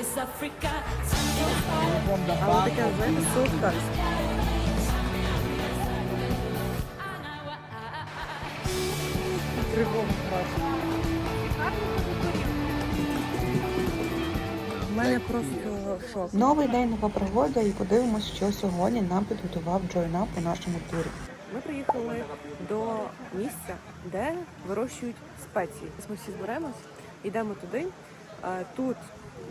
is Africa. Але таке, знаєте, бачу. У мене просто шок. Новий день, нова пригода, і подивимось, що сьогодні нам підготував Джойнап у нашому турі. Ми приїхали до місця, де вирощують спеції. Ми всі зберемось, йдемо туди. Е, Тут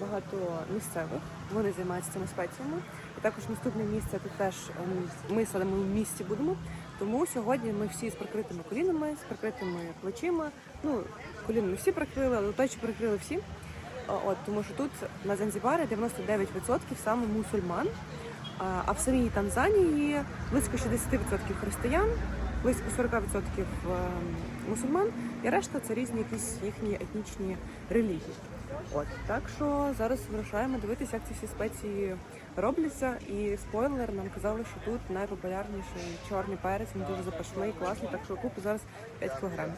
багато місцевих, вони займаються цими спеціями. І також наступне місце тут теж ем, ми саме в місті будемо. Тому сьогодні ми всі з прикритими колінами, з прикритими плечима. Ну, коліна не всі прикрили, але плечі прикрили всі. От тому що тут на Занзібарі 99% саме мусульман. А, А в самій Танзанії близько 60% християн, близько 40% ем, мусульман, і решта це різні якісь їхні етнічні релігії. От так що зараз вирушаємо дивитися, як ці всі спеції робляться. І спойлер нам казали, що тут найпопулярніший чорний перець, він дуже запашний, класний. Так що купу зараз 5 кілограмів.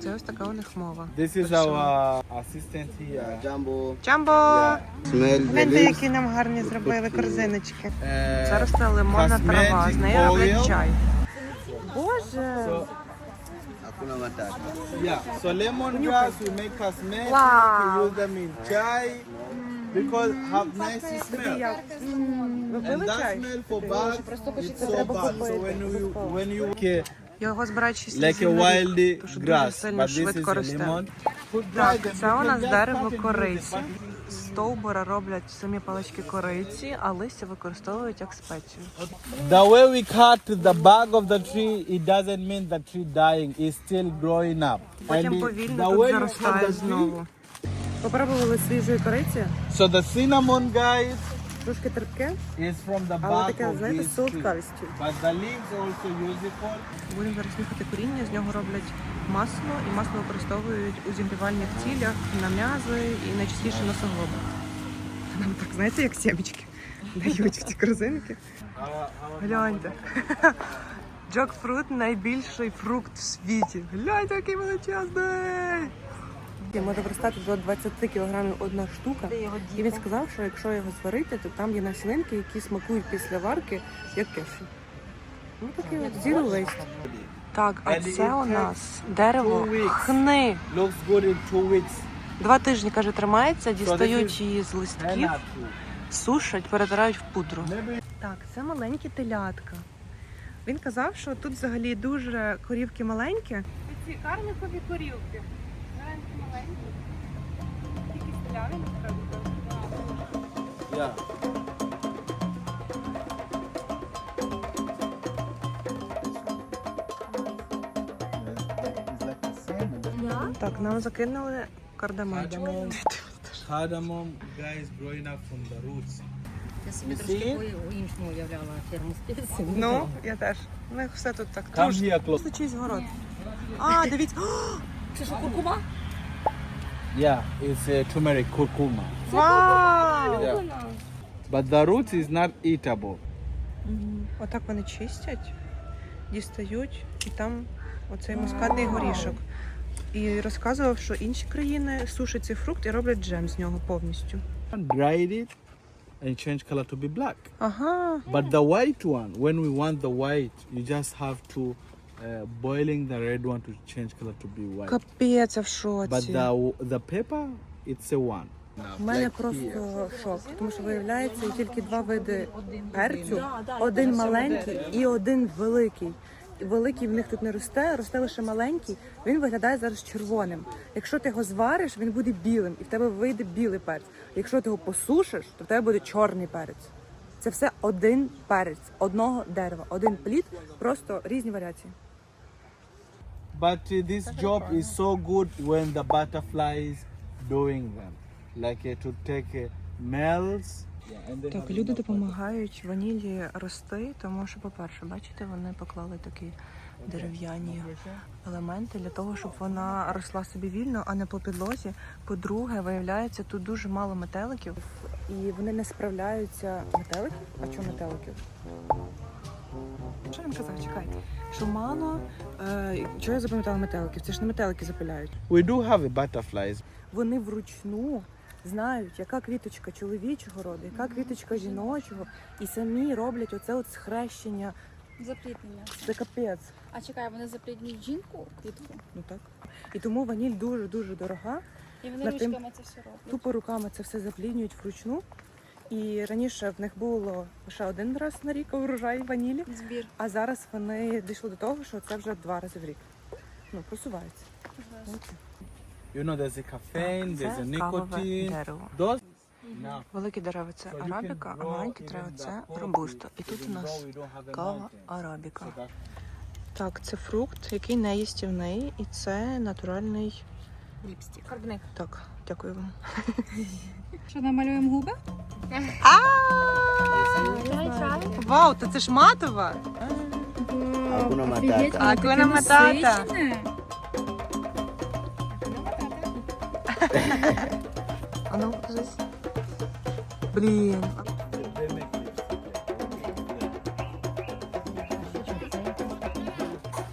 Це ось така у них мова. This is our assistant here. Smell the Гляньте, які нам гарні зробили корзиночки. Uh, Це лимонна трава, з неї роблять чай. Боже! So, Hakuna matata. yeah, so lemongrass we make cosmetic, Wow. we use them in chai because have nice smell. And that smell for bags, it's so bad. So when you when you okay, Його збирають 6 like a wild тому що дуже grass, сильно but this is швидко a росте. lemon. Так, це у нас дерево кориці. Стовбура роблять самі палички кориці, а листя використовують як спецію. The way we cut the bark of the tree, it doesn't mean the tree dying. It's still growing up. Потім повільно тут заростає знову. Попробували свіжої кориці, So the cinnamon, guys, трошки терпке, is from the але bark таке, of знаєте, this tree. солодкавістю. But the leaves also useful. Будемо зараз нюхати коріння, з нього роблять масло, і масло використовують у зігрівальних цілях на м'язи і найчастіше на суглоби. Нам так, знаєте, як сімечки дають в ці корзинки. Гляньте. Джокфрут найбільший фрукт в світі. Гляньте, який величезний! Може виростати до 20 кілограмів одна штука. І він сказав, що якщо його зварити, то там є насінинки, які смакують після варки, як кеші. Ну такий от waste. Так, а це у нас дерево хни. Два тижні, каже, тримається, дістають її з листків, сушать, перетирають в пудру. Так, це маленькі телятка. Він казав, що тут взагалі дуже корівки маленькі. Ці карликові корівки. Маленькі маленькі. Тільки стріляві насправді. Так, нам закинули кардамончик. Cardamom, guys, growing up from the roots. Я собі You трошки по-іншому уявляла ферму спеції. Ну, я теж. У них все тут так Come дружно. here close. Це чийсь город. А, дивіться. Це що, куркума? Yeah, it's a turmeric curcuma. Вау! Yeah. But the root is not eatable. Отак вони чистять, дістають, і там оцей мускатний горішок. І розказував, що інші країни сушать цей фрукт і роблять джем з нього повністю. Dried it and change color to be black. Ага. But the white one, when we want the white, you just have to uh, boiling the red one to change color to be white. Капець я в But шоці. the the pepper, it's a one. У мене просто шок, тому що виявляється є тільки два види перцю: один маленький і один великий. Великий в них тут не росте, росте лише маленький. Він виглядає зараз червоним. Якщо ти його звариш, він буде білим, і в тебе вийде білий перець. Якщо ти його посушиш, то в тебе буде чорний перець. Це все один перець, одного дерева, один плід, просто різні варіації. But uh, this job is so good when the butterflies doing them, like uh, to take uh, males. Так, люди допомагають ванілі рости, тому що, по-перше, бачите, вони поклали такі дерев'яні елементи для того, щоб вона росла собі вільно, а не по підлозі. По-друге, виявляється, тут дуже мало метеликів. І вони не справляються метеликів. А чому метеликів? Що він казав? Чекай. Що мало. Е, чого я запам'ятала метеликів? Це ж не метелики запиляють. We do have a butterflies. Вони вручну знають, яка квіточка чоловічого роду, яка квіточка жіночого, і самі роблять оце от схрещення. Запліднення. Це капець. А чекай, вони запліднюють жінку квітку, Ну так. І тому ваніль дуже дуже дорога. і вони На тим- ручками це все роблять. Тупо руками це все запліднюють вручну. І раніше в них було лише один раз на рік урожай ванілі, Збір. а зараз вони дійшли до того, що це вже два рази в рік. Ну, просуваються. You know, there's a caffeine, there's a nicotine. Those. Великі дерева це арабіка, а маленькі дерева це whole робусто. І тут у нас кава арабіка. Так, це фрукт, який не їстівний, і це натуральний. Ліпстик. Фарбник. Так, дякую вам. Що намалюємо губи? Вау, то це ж матова! Hakuna matata. Акуна матата. А ну, покажись. Блін.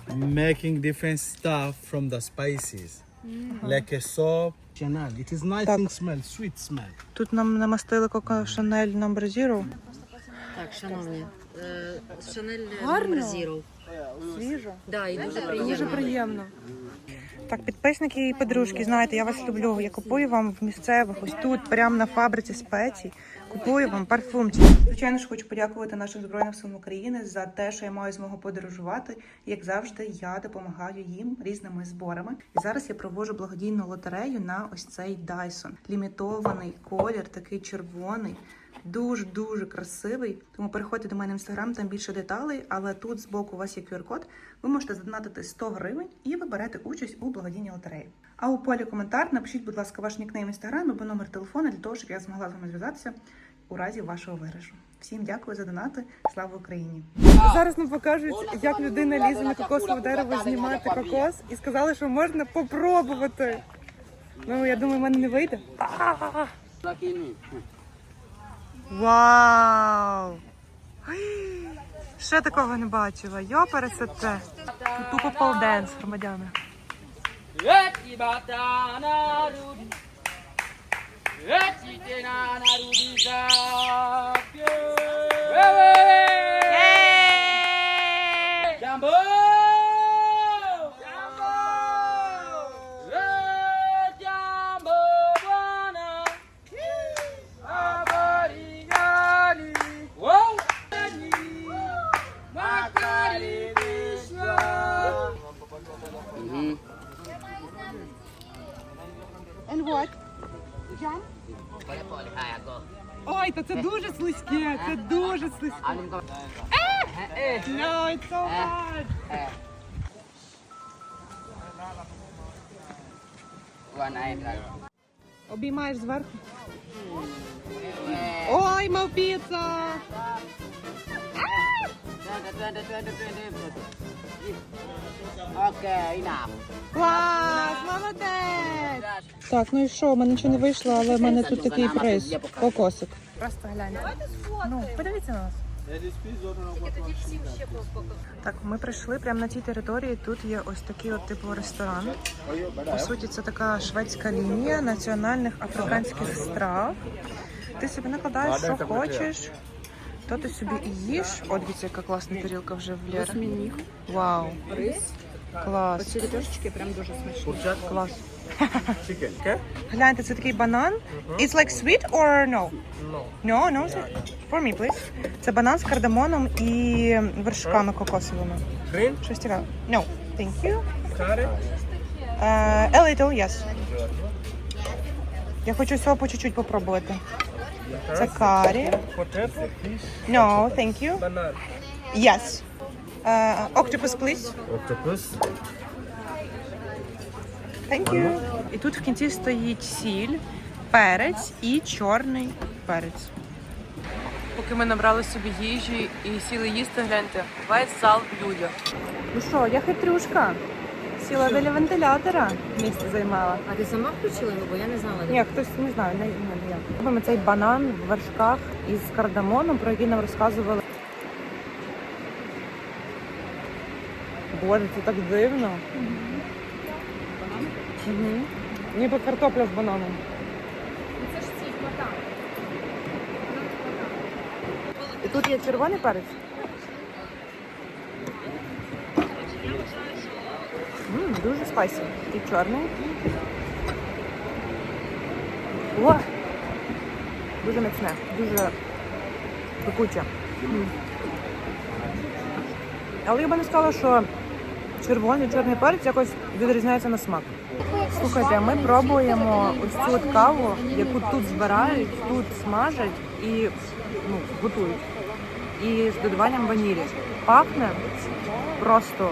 Making different stuff from the spices, like a soap. Chanel. It is nice Так. thing smell, sweet smell. Тут нам намастили Коко Шанель Number Zero. Так, шановні, е, Шанель Гарно. номер Zero. Свіжо. Да, і дуже приємно. Дуже приємно. Так, підписники і подружки, знаєте, я вас люблю. Я купую вам в місцевих, ось тут, прямо на фабриці спецій. Купую вам парфумчик. Звичайно ж, хочу подякувати нашим збройним силам України за те, що я маю змогу подорожувати. Як завжди, я допомагаю їм різними зборами. І зараз я проводжу благодійну лотерею на ось цей Dyson. Лімітований колір, такий червоний. Дуже дуже красивий. Тому переходьте до мене в інстаграм, там більше деталей. Але тут збоку у вас є QR-код. Ви можете задонатити 100 гривень і ви берете участь у благодійній лотереї. А у полі коментар напишіть, будь ласка, ваш нікнейм в інстаграм або номер телефону для того, щоб я змогла з вами зв'язатися у разі вашого виграшу. Всім дякую за донати. Слава Україні! Зараз нам покажуть, як людина лізе на кокосове дерево знімати кокос, і сказали, що можна попробувати. Ну я думаю, в мене не вийде. Вау! Ще такого не бачила. Йо, пересете. Тупо полденс, громадяни. Ой, та це дуже слизьке, це дуже слизьке. No, it's so. Обіймаєш зверху. Ой, мав піца! Okay, enough. Клас, молодець! Так, ну і що, в мене нічого не вийшло, але в мене тут такий приз. Кокосик. Просто гляньте. Ну, подивіться на нас. Так, ми прийшли прямо на цій території. Тут є ось такий от типу ресторан. По суті, це така шведська лінія національних африканських страв. Ти собі накладаєш, що хочеш. То ти собі і їш. О, дивіться, яка класна тарілка вже в Лєри. Вау. Рис. Клас. Оці ліпешечки прям дуже смачні. Клас. Гляньте, це такий банан. It's like sweet or no? No. No, no. For me, please. Це банан з кардамоном і вершками кокосовими. Green? Щось цікаве. No, thank you. Curry? Uh, a little, yes. Я хочу всього по чуть-чуть попробувати. Fish? No, thank you. Banana? Yes. Uh, octopus, please. Octopus? Thank you. І тут в кінці стоїть сіль, перець і чорний перець. Поки ми набрали собі їжі і сіли їсти, гляньте, весь зал в людях. Ну що, я хитрюшка. Сіла біля вентилятора, місце займала. А ти сама включила його, бо я не знала. Ні, хтось не знаю, не, не, не я. Робимо цей банан в вершках із кардамоном, про який нам розказували. Боже, це так дивно. Угу. Ніби картопля з бананом. Це ж ці вода. І тут є червоний перець. М, дуже спайсі. І чорний. О! Дуже міцне, дуже пекуче. Але я би не сказала, що червоний чорний перець якось відрізняється на смак. Слухайте, ми пробуємо ось цю от каву, яку тут збирають, тут смажать і ну, готують. І з додаванням ванілі. Пахне просто,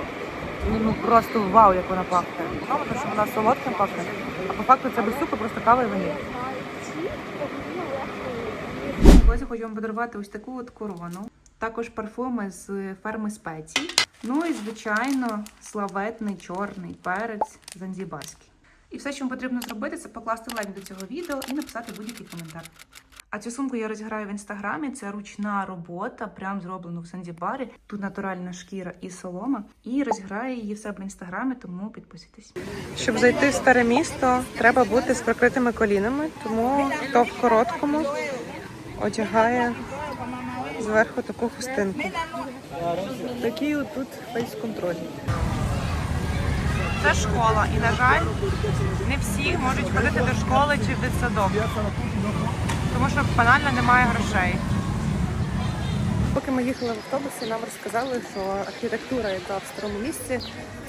ну, просто вау, як вона пахне. Тому що вона солодка пахне, а по факту це без цукру, просто кава і ваніль. Ось хочу вам подарувати ось таку от корону. Також парфуми з ферми спецій. Ну і, звичайно, славетний чорний перець занзібарський. І все, що вам потрібно зробити, це покласти лайк до цього відео і написати будь-який коментар. А цю сумку я розіграю в інстаграмі. Це ручна робота, прям зроблена в Занзібарі. Тут натуральна шкіра і солома. І розіграю її в себе в інстаграмі, тому підписуйтесь. Щоб зайти в старе місто, треба бути з прикритими колінами, тому хто в короткому одягає зверху таку хустинку. Такий от тут фейс-контроль. Це школа, і на жаль, не всі можуть ходити до школи чи в дитсадок, тому що банально немає грошей. Поки ми їхали в автобусі, нам розказали, що архітектура, яка в старому місці,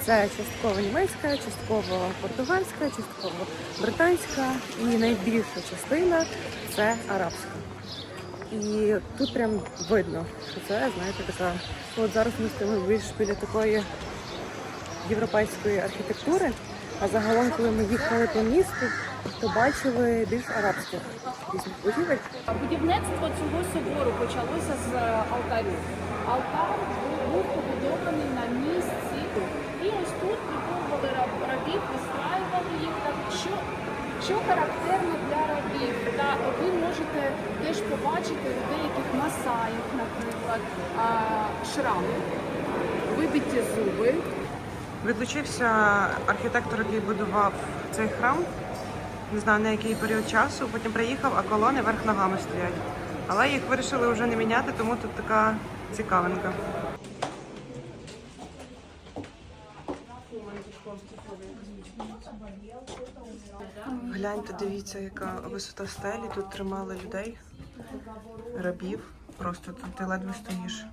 це частково німецька, частково португальська, частково британська, і найбільша частина це арабська. І тут прям видно, що це, знаєте, така. От зараз ми стоїмо більш біля такої європейської архітектури. А загалом, коли ми їхали по місту, то бачили більш арабських різних будівель. Будівництво цього собору почалося з е, алтарю. Алтар був побудований на місці. І ось тут приховували рабів, вистраювали їх так. Що, що характерно для рабів? Та ви можете теж побачити у деяких масаїв, наприклад, шрами, вибиті зуби. Відлучився архітектор, який будував цей храм. Не знаю на який період часу. Потім приїхав, а колони верх ногами стоять. Але їх вирішили вже не міняти, тому тут така цікавинка. Гляньте, дивіться, яка висота стелі. Тут тримали людей, рабів. Просто тут ти ледве стоїш.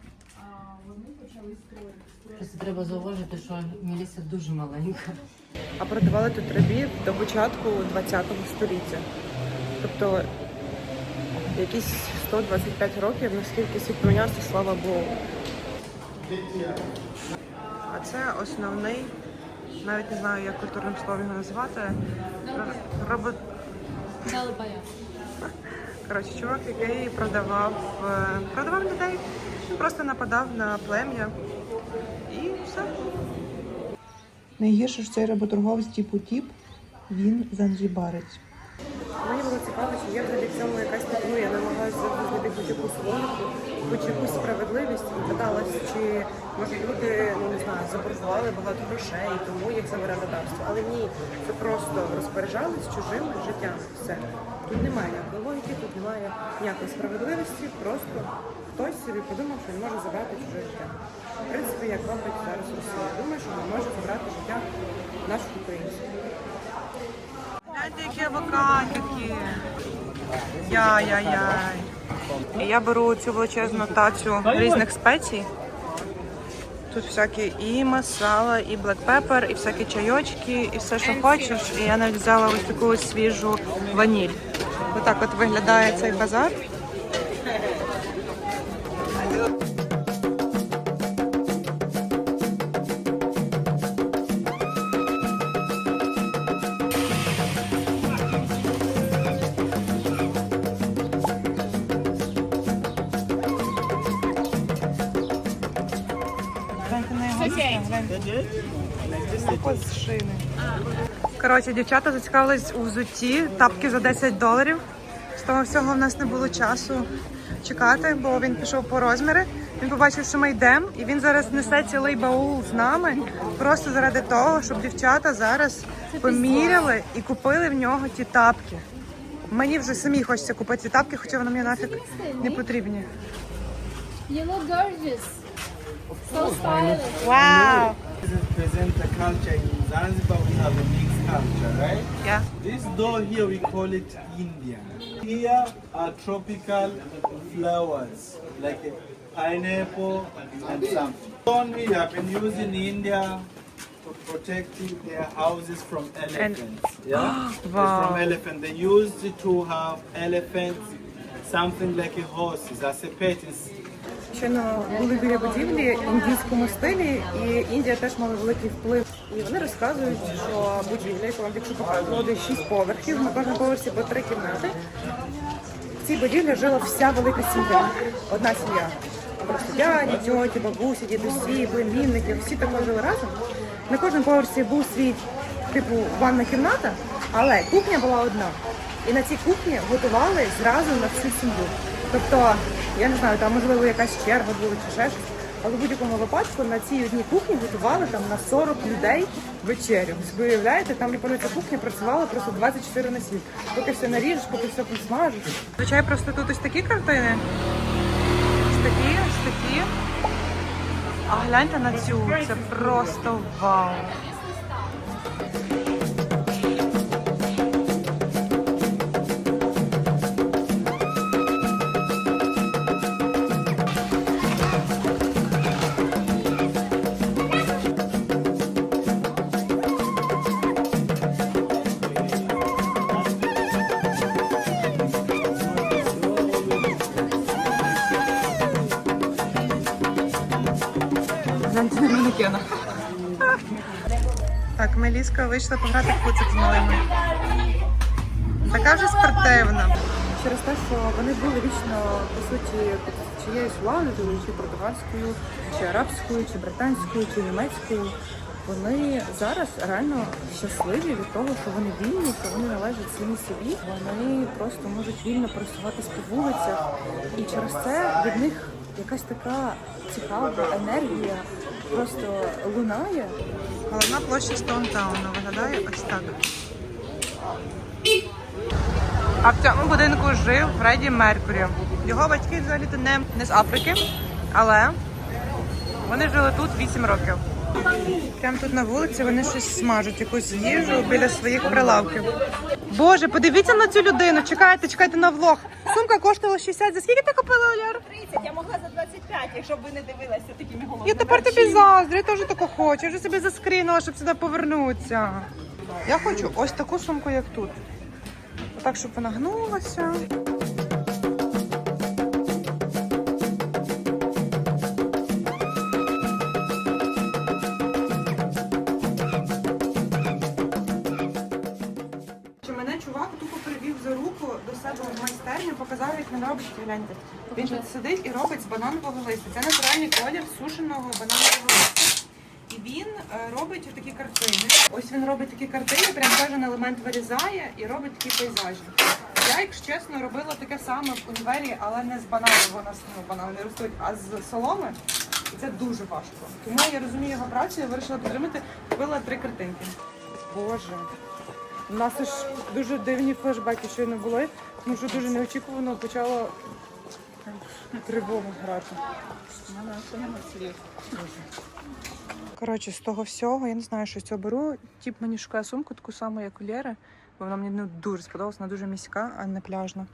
Просто треба зауважити, що Меліса дуже маленька. А продавали тут рабів до початку ХХ століття. Тобто якісь 125 років, наскільки світ помінявся, слава Богу. А це основний, навіть не знаю, як культурним словом його назвати. Робот. Коротше, чувак, який продавав, е, продавав людей, просто нападав на плем'я і все. Найгірше ж цей работорговець типу тіп, він занзібарець. Мені було цікаво, чи є взагалі в цьому якась ну, я намагалася знайти хоч якусь логіку, хоч якусь справедливість. Питалась, чи може люди, ну не знаю, заборгували багато грошей, тому їх забере радарство. Але ні, це просто розпоряджались чужими життями. Все. Тут немає ніякої логіки, тут немає ніякої справедливості, просто хтось собі подумав, що він може забрати чуже життя. В принципі, як робить зараз Росія. Думаю, що вона може забрати життя наших українців. Гляньте, які авокадики. Яй-яй-яй. Я беру цю величезну тацю різних спецій. Тут всякі і масала, і pepper, і всякі чайочки, і все, що хочеш. І я навіть взяла ось таку свіжу ваніль. Отак от виглядає цей базар. Шини. Коротше, дівчата зацікавились у взутті, тапки за 10 доларів. З того всього в нас не було часу чекати, бо він пішов по розміри. Він побачив, що ми йдемо, і він зараз несе цілий баул з нами, просто заради того, щоб дівчата зараз поміряли і купили в нього ті тапки. Мені вже самі хочеться купити ці тапки, хоча вони мені нафіг не потрібні. You look gorgeous. so stylish. Wow. This is present the culture in Zanzibar. We have a mixed culture, right? Yeah. This door here we call it India. Here are tropical flowers like pineapple and some. Stone have been using in India to protect their houses from elephants. And, yeah, wow. from elephant. They used to have elephants, something like a horses as a pet. Щойно були біля будівлі в індійському стилі, і Індія теж мала великий вплив. І вони розказують, що будівля, яку вам якщо показувати, шість поверхів, на кожному поверсі по три кімнати. В цій будівлі жила вся велика сім'я. Одна сім'я. Просто дяді, тьоті, бабусі, дідусі, племінники, всі також жили разом. На кожному поверсі був свій типу ванна кімната, але кухня була одна. І на цій кухні готували зразу на всю сім'ю. Тобто, я не знаю, там можливо якась черга була чи ще щось. Але в будь-якому випадку на цій одній кухні готували там на 40 людей вечерю. Ви уявляєте, там японська кухня працювала просто 24 на 7. Поки все наріжеш, поки все посмажеш. Звичайно, просто тут ось такі картини. Ось такі, ось такі. А гляньте на цю, це просто вау. Вийшла пограти в куцик з малими. Така вже спортивна. Через те, що вони були вічно, по суті, чиєюсь владою, чи португальською, чи арабською, чи британською, чи німецькою. Вони зараз реально щасливі від того, що вони вільні, що вони належать самі собі. Вони просто можуть вільно просуватись по вулицях, і через це від них якась така цікава енергія просто лунає. Головна площа Стоунтауна виглядає ось так. А в цьому будинку жив Фредді Меркурі. Його батьки взагалі-то не, не з Африки, але вони жили тут 8 років. Прямо тут на вулиці вони щось смажуть, якусь їжу біля своїх прилавків. Боже, подивіться на цю людину. Чекайте, чекайте на влог. Сумка коштувала 60. За скільки ти купила Оляр? 30, я могла за 25, якщо б ви не дивилися такими головами. Я тепер тобі заздрю, я теж таку хочу. Я вже собі заскрінула, щоб сюди повернутися. Я хочу ось таку сумку, як тут. Так, щоб вона гнулася. Чувак тупо привів за руку до себе в майстерню, показав, як він робить гляньте. Він тут сидить і робить з бананового листя. Це натуральний колір сушеного бананового листя. І він е, робить такі картини. Ось він робить такі картини, прям кожен елемент вирізає і робить такі пейзажі. Я, якщо чесно, робила таке саме в універі, але не з у нас ну, банани ростуть, а з соломи. І це дуже важко. Тому я розумію його працю, я вирішила підтримати, купила три картинки. Боже. У нас ж дуже дивні флешбеки щойно були, тому що дуже неочікувано почало тривога грати. Коротше, з того всього, я не знаю, що з цього беру. Тіп мені шукає сумку, таку саму, як у Лєри, бо вона мені ну, дуже сподобалась, вона дуже міська, а не пляжна.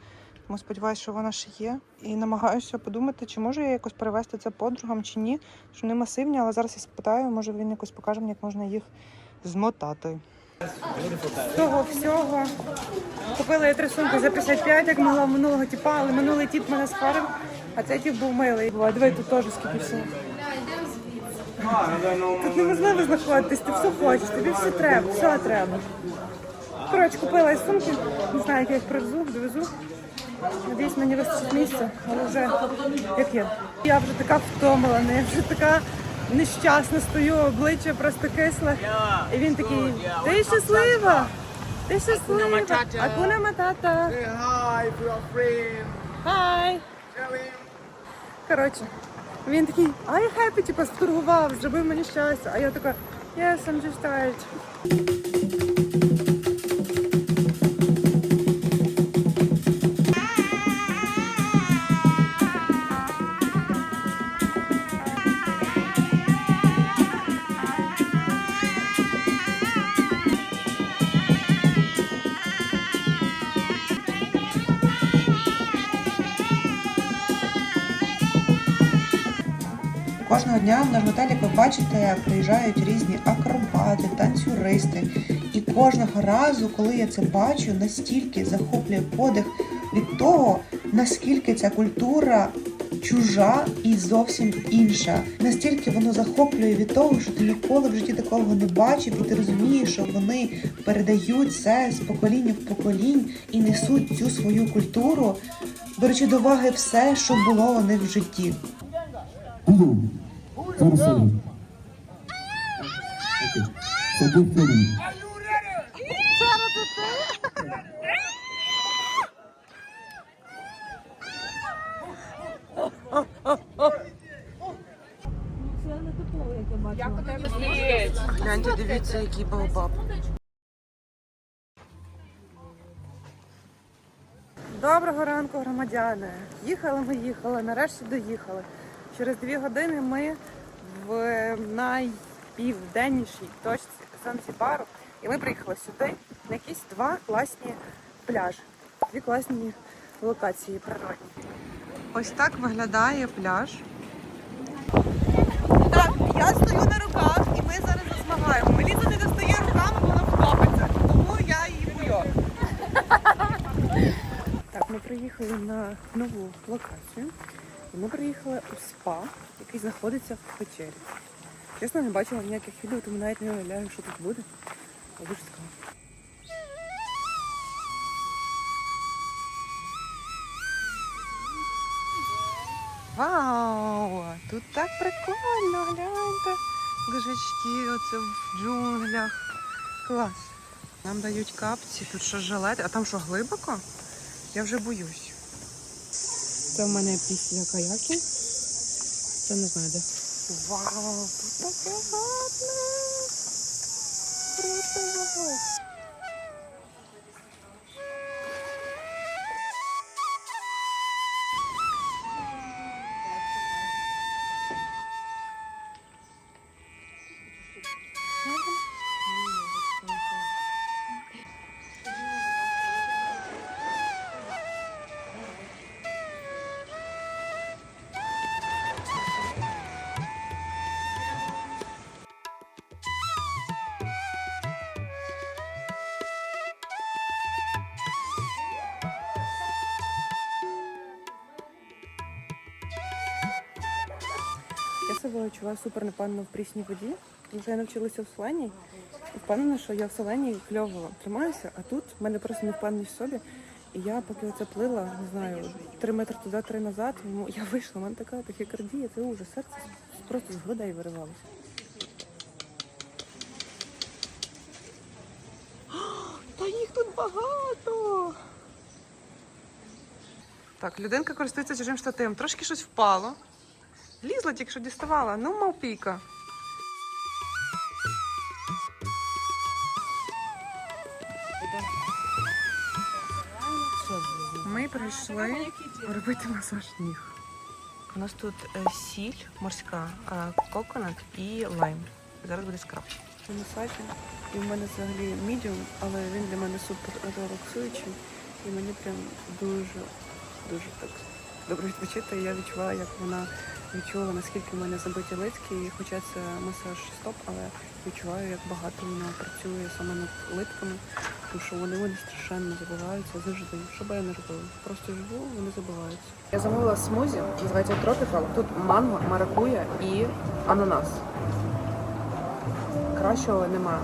Тому сподіваюся, що вона ще є. І намагаюся подумати, чи можу я якось перевести це подругам чи ні. Що вони масивні, але зараз я спитаю, може він якось покаже мені, як можна їх змотати. Того всього купила я три сумки за 55, як могла минулого тіпа, але минулий тіп мене спарив, а цей тіп був милий. Буває, диви, тут теж скільки всього. Тут неможливо знаходитись, ти все хочеш, тобі все треба, все треба. Коротше, купила я сумки, не знаю, як я їх привезу, довезу. Надіюсь, мені вистачить місця, але вже як є. Я вже така втомлена, я вже така нещасна стою, обличчя просто кисле. І він такий, ти щаслива! Ти щаслива! Акуна матата! Хай! Коротше, Він такий, ай, хеппі, типу, сторгував, зробив мені щастя. А я така, yes, I'm just tired. Дня в наш готель, ви бачите, приїжджають різні акробати, танцюристи. І кожного разу, коли я це бачу, настільки захоплює подих від того, наскільки ця культура чужа і зовсім інша. Настільки воно захоплює від того, що ти ніколи в житті такого не бачив, і ти розумієш, що вони передають це з покоління в поколінь і несуть цю свою культуру, беручи до уваги все, що було у них в житті. Гляньте, дивіться, який баобаб. Доброго ранку, громадяни. Їхали ми їхали, нарешті доїхали. Через дві години ми в найпівденнішій точці Занзібару. І ми приїхали сюди на якісь два класні пляжі. Дві класні локації природні. Ось так виглядає пляж. Так, я стою на руках і ми зараз змагаємо. Меліза не достає руками, вона втопиться. Тому я її бою. Так, ми приїхали на нову локацію. І ми приїхали у спа, який знаходиться в печері. Чесно, не бачила ніяких відео, тому навіть не уявляю, що тут буде. Але Дуже цікаво. Вау! Тут так прикольно, гляньте. Лежачки оце в джунглях. Клас. Нам дають капці, тут що жилети, а там що глибоко? Я вже боюсь. Це в мене після каяки. Це не знаю де. Вау, тут таке гарне. Круто. Відчуваю супер непевно в прісній воді, що я навчилася в селені. Впевнена, що я в селені кльово тримаюся, а тут в мене просто невпевненість в собі. І я поки оце плила, не знаю, три метри туди, три назад, ну, я вийшла, в мене така тахікардія, це ужас, серце просто з грудей виривалося. Та їх тут багато. Так, людинка користується чужим штативом. Трошки щось впало. Лізла тільки що діставала. Ну, мавпійка. Ми прийшли робити масаж ніг. У нас тут е, сіль морська, е, коконат і лайм. Зараз буде скраб. Це масаж. І в мене взагалі мідіум, але він для мене супер релаксуючий. І мені прям дуже, дуже так добре відпочити. Я відчуваю, як вона відчула, наскільки в мене забиті литки. І хоча це масаж стоп, але відчуваю, як багато вона працює саме над литками, тому що вони вони страшенно забиваються завжди. Що би я не робила? Просто живу, вони забиваються. Я замовила смузі, називається Tropical. Тут манго, маракуя і ананас. Кращого немає.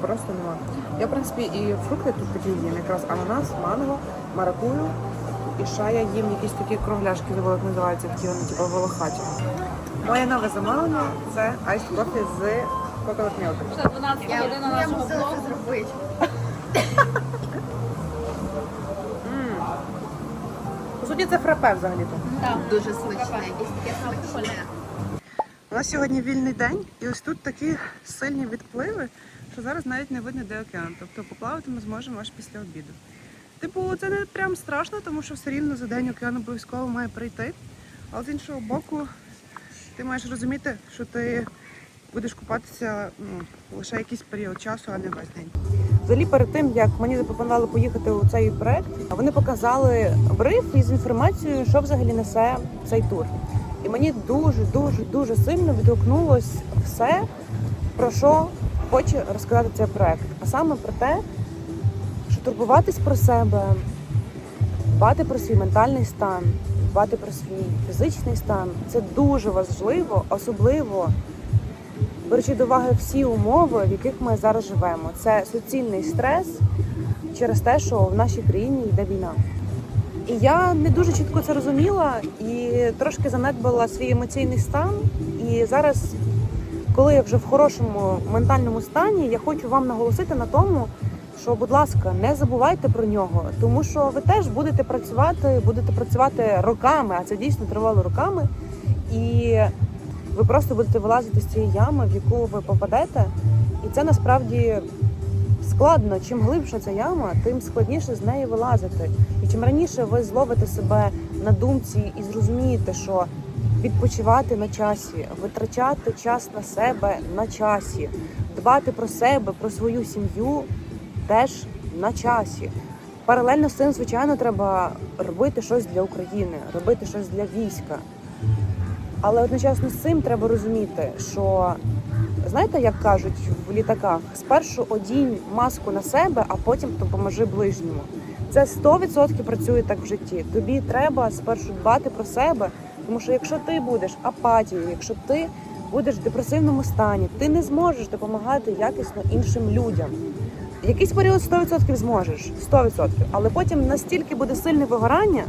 Просто немає. Я, в принципі, і фрукти тут їм. Якраз ананас, манго, маракую. І ще я їм якісь такі кругляшки, забула, як називаються, такі вони типу волохаті. Моє нове замовлення це айс кофі з coconut milk. Це 12 година нашого блогу. По суті, це фрапе взагалі-то. Так, дуже смачне, таке смачне. нас сьогодні вільний день, і ось тут такі сильні відпливи, що зараз навіть не видно, де океан. Тобто поплавати ми зможемо аж після обіду. Типу, це не прям страшно, тому що все рівно за день океан обов'язково має прийти. Але з іншого боку, ти маєш розуміти, що ти будеш купатися ну, лише якийсь період часу, а не весь день. Взагалі, перед тим як мені запропонували поїхати у цей проект, вони показали бриф із інформацією, що взагалі несе цей тур. І мені дуже, дуже, сильно відгукнулось все, про що хоче розказати цей проект. А саме про те, турбуватись про себе, дбати про свій ментальний стан, дбати про свій фізичний стан це дуже важливо, особливо беручи до уваги всі умови, в яких ми зараз живемо. Це суцільний стрес через те, що в нашій країні йде війна. І я не дуже чітко це розуміла і трошки занедбала свій емоційний стан. І зараз, коли я вже в хорошому ментальному стані, я хочу вам наголосити на тому, що, будь ласка, не забувайте про нього, тому що ви теж будете працювати, будете працювати роками, а це дійсно тривало роками. І ви просто будете вилазити з цієї ями, в яку ви попадете, і це насправді складно. Чим глибша ця яма, тим складніше з неї вилазити. І чим раніше ви зловите себе на думці і зрозумієте, що відпочивати на часі, витрачати час на себе на часі, дбати про себе, про свою сім'ю теж на часі. Паралельно з цим, звичайно, треба робити щось для України, робити щось для війська. Але одночасно з цим треба розуміти, що знаєте, як кажуть в літаках, спершу одінь маску на себе, а потім допоможи ближньому. Це 100% працює так в житті. Тобі треба спершу дбати про себе, тому що якщо ти будеш апатією, якщо ти будеш в депресивному стані, ти не зможеш допомагати якісно іншим людям. Якийсь період 100% зможеш, 100%. Але потім настільки буде сильне вигорання,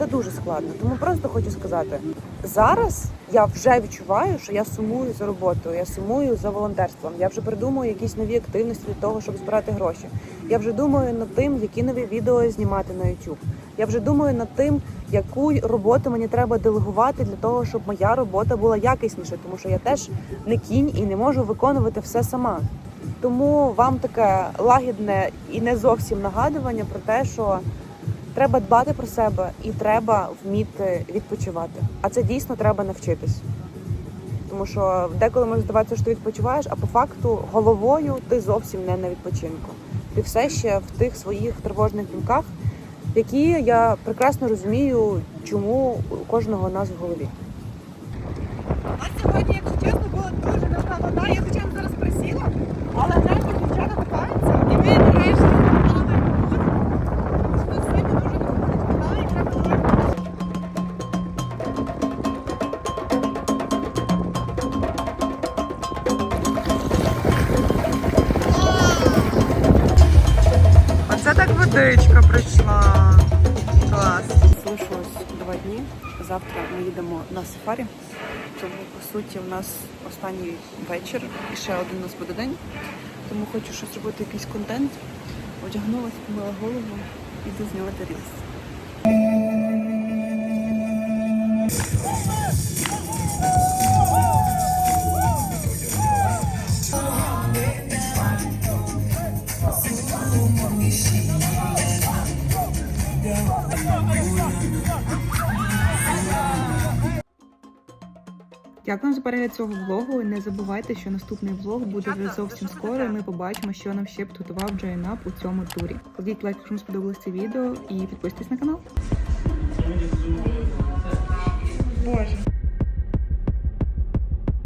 це дуже складно. Тому просто хочу сказати: зараз я вже відчуваю, що я сумую за роботою, я сумую за волонтерством. Я вже придумую якісь нові активності для того, щоб збирати гроші. Я вже думаю над тим, які нові відео знімати на YouTube. Я вже думаю над тим, яку роботу мені треба делегувати для того, щоб моя робота була якісніша, тому що я теж не кінь і не можу виконувати все сама. Тому вам таке лагідне і не зовсім нагадування про те, що треба дбати про себе і треба вміти відпочивати. А це дійсно треба навчитись. Тому що деколи може здаватися, що ти відпочиваєш, а по факту головою ти зовсім не на відпочинку. Ти все ще в тих своїх тривожних думках, які я прекрасно розумію, чому у кожного нас в голові. Нас сьогодні, якщо чесно, була дуже важка вода. Я звичайно зараз присіла, але Водичка прийшла. Клас. Залишилось два дні. Завтра ми їдемо на сафарі. Тому, по суті, у нас останній вечір і ще один у нас буде день. Тому хочу щось робити, якийсь контент. Одягнулася, помила голову, іду знімати рілс. Дякую за перегляд цього влогу. Не забувайте, що наступний влог буде вже зовсім скоро. і Ми побачимо, що нам ще підготував Джейнап у цьому турі. Кладіть лайк, якщо вам сподобалось це відео, і підписуйтесь на канал. Боже.